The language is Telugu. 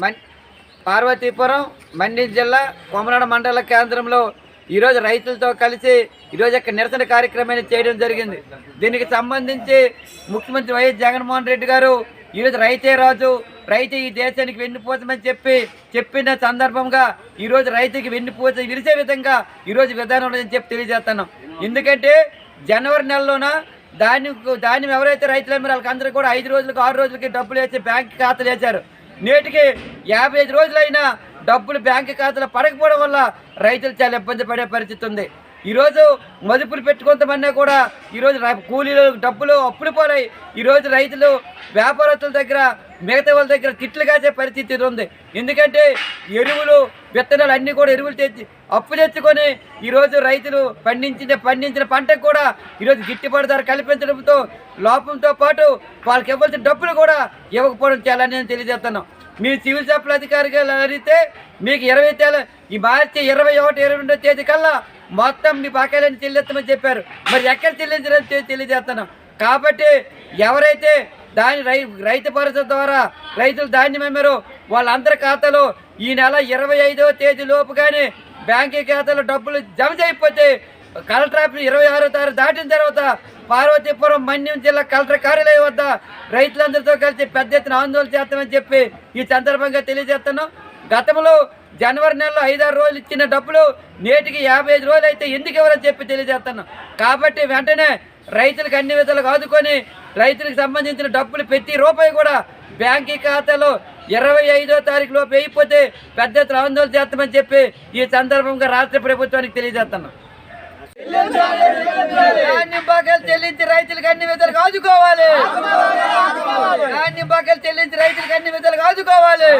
మన్ పార్వతీపురం మండ్యం జిల్లా కొమరాడ మండల కేంద్రంలో ఈరోజు రైతులతో కలిసి ఈరోజు యొక్క నిరసన కార్యక్రమాన్ని చేయడం జరిగింది. దీనికి సంబంధించి ముఖ్యమంత్రి వైఎస్ జగన్మోహన్ రెడ్డి గారు ఈరోజు రైతే రాజు రైతు ఈ దేశానికి వెన్నుపోతమని చెప్పి చెప్పిన సందర్భంగా ఈరోజు రైతుకి వెన్నుపోత విరిసే విధంగా ఈరోజు విధానం ఉండదని చెప్పి తెలియజేస్తున్నాం. ఎందుకంటే జనవరి నెలలోన ధాన్యం ధాన్యం ఎవరైతే రైతులు అమ్మారో వాళ్ళకి అందరూ కూడా ఐదు రోజులకు ఆరు రోజులకి డబ్బులు వేసి బ్యాంక్ ఖాతాలు వేశారు. నేటికి యాభై ఐదు రోజులైనా డబ్బులు బ్యాంక్ ఖాతాలో పడకపోవడం వల్ల రైతులు చాలా ఇబ్బంది పడే పరిస్థితి ఉంది. ఈరోజు మదుపులు పెట్టుకుంటామన్నా కూడా ఈరోజు కూలీలు డబ్బులు అప్పులు పోలాయి ఈరోజు రైతులు వ్యాపారస్తుల దగ్గర మిగతా వాళ్ళ దగ్గర తిట్లు కాసే పరిస్థితి ఉంది. ఎందుకంటే ఎరువులు విత్తనాలు అన్నీ కూడా ఎరువులు తెచ్చి అప్పు తెచ్చుకొని ఈరోజు రైతులు పండించిన పండించిన పంటకు కూడా ఈరోజు గిట్టుబాటు ధర కల్పించడంతో లోపంతో పాటు వాళ్ళకి ఇవ్వాల్సిన డబ్బులు కూడా ఇవ్వకపోవడం చాలా నేను తెలియజేస్తున్నాం మీ సివిల్ సప్లై అధికారిగా అడిగితే మీకు ఇరవై తేల ఈ మార్చి ఇరవై ఒకటి ఇరవై రెండో తేదీ కల్లా మొత్తం మీ బకాయిలను చెల్లిస్తామని చెప్పారు. మరి ఎక్కడ చెల్లించడం తెలియజేస్తున్నాం. కాబట్టి ఎవరైతే దాని రై రైతు భరోసా ద్వారా రైతులు ధాన్యం అమ్మారో వాళ్ళందరి ఖాతాలో ఈ నెల ఇరవై ఐదవ తేదీ లోపుగానే బ్యాంక్ ఖాతాలో డబ్బులు జమ చేయకపోతే కలెక్టర్ ఆఫీస్ ఇరవై ఆరో తారీఖు దాటిన తర్వాత పార్వతీపురం మన్యం జిల్లా కలెక్టర్ కార్యాలయం వద్ద రైతులందరితో కలిసి పెద్ద ఎత్తున ఆందోళన చేస్తామని చెప్పి ఈ సందర్భంగా తెలియజేస్తున్నాం. గతంలో జనవరి నెలలో ఐదారు రోజులు ఇచ్చిన డబ్బులు నేటికి యాభై ఐదు రోజులు అయితే ఎందుకు ఇవ్వాలని చెప్పి తెలియజేస్తున్నాం. కాబట్టి వెంటనే రైతులకు అన్ని విధాలుగా ఆదుకొని రైతులకు సంబంధించిన డబ్బులు ప్రతి రూపాయి కూడా బ్యాంకీ ఖాతాలో ఇరవై ఐదో తారీఖు లోపు వేయిపోతే పెద్ద ఎత్తున ఆందోళన చేస్తామని చెప్పి ఈ సందర్భంగా రాష్ట్ర ప్రభుత్వానికి తెలియజేస్తున్నాం ధాన్యం బాకాలు చెల్లించి రైతులకు అన్ని విధాలుగా ఆదుకోవాలి. ధాన్యం బాకలు చెల్లించి రైతులకు అన్ని విధాలుగా ఆదుకోవాలి.